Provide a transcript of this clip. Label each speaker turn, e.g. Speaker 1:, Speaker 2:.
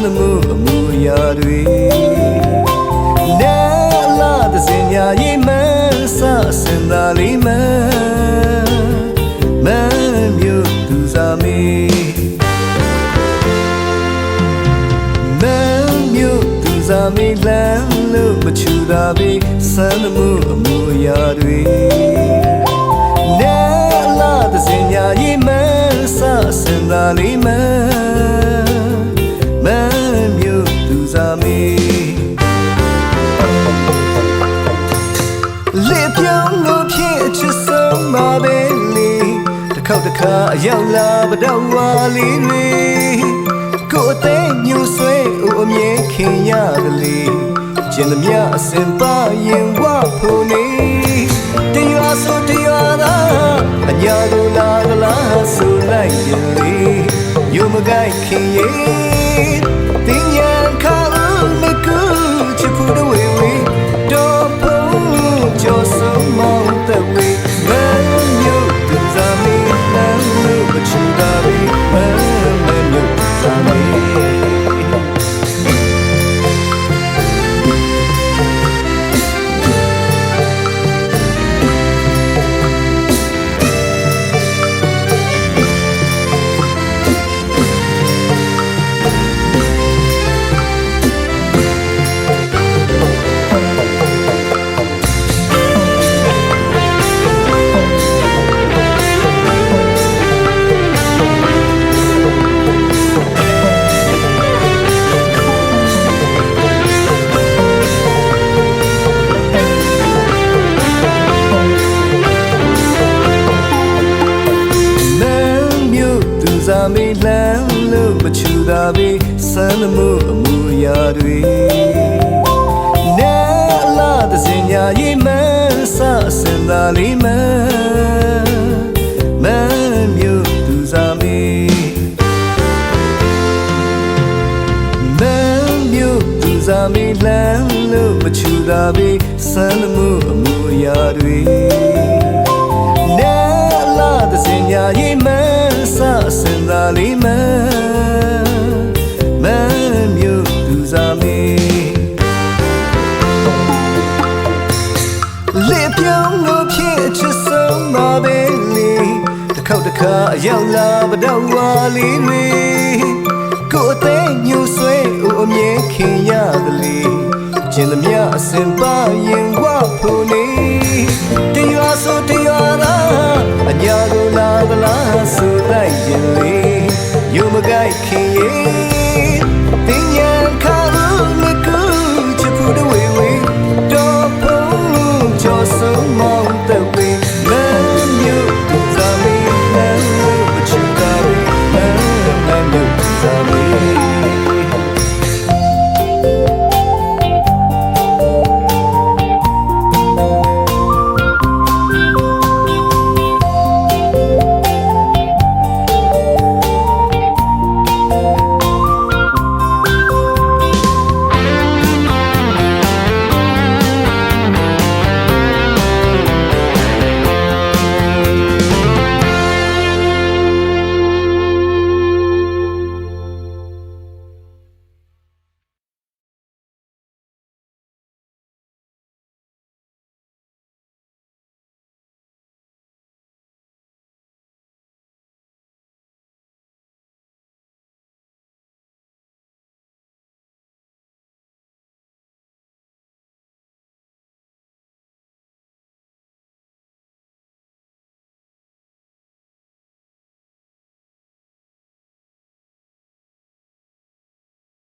Speaker 1: မ်းသမှုအမှုအရာတွေနဲ့လာတဲ့စင်ညာရေးမန်းစအစင်သာလေးမန်းမန်းမြို့သူစားမေးမန်းမြို့သူစားမေးလမ်းလို့မချူတာပဲစမ်းသမှုအမှုအရာတွေနဲ့လာတဲ့စင်ညာရေးမန်းစအစင်သာလေးမန်း ခေါက်တစ်ခါအရောက်လာပတော့ဝါလေးတွေကိုယ်အသေးညှို့ဆွဲဦးအမြဲခင်ရတယ်လေကျင်သမျှအစင်ပါရင်ဝဖို့နေတရွာဆိုတရွာသာအညာကိုလာကလားဆိုလိုက်ရင်လေယုံမကိုက်ခင်ရဲ့ မေးလမ်းလို့မချူတာပဲစမ်းသမှုအမှုအရာတွေနဲ့အလားတဲ့စင်ညာရေးမန်းစအစင်သာလေးမန်းမန်းမြို့သူစားမေးမန်းမြို့သူစားမေးလမ်းလို့မချူတာပဲစမ်းသမှုအမှုအရာတွေ လုံးကိုဖြစ်အချစ်ဆုံးပါပဲလေတစ်ခေါက်တစ်ခါအရောက်လာပတော့ဝါလေးတွေကိုအသေးညူဆွဲဦးအမြဲခင်ရတယ်လေကျင်သမျှအစင်ပါရင်ဝဖို့နေတရွာဆိုတရွာသာအညာလိုလာကလားဆိုလိုက်ရင်လေယုံမကိုက်ခင်ရဲ့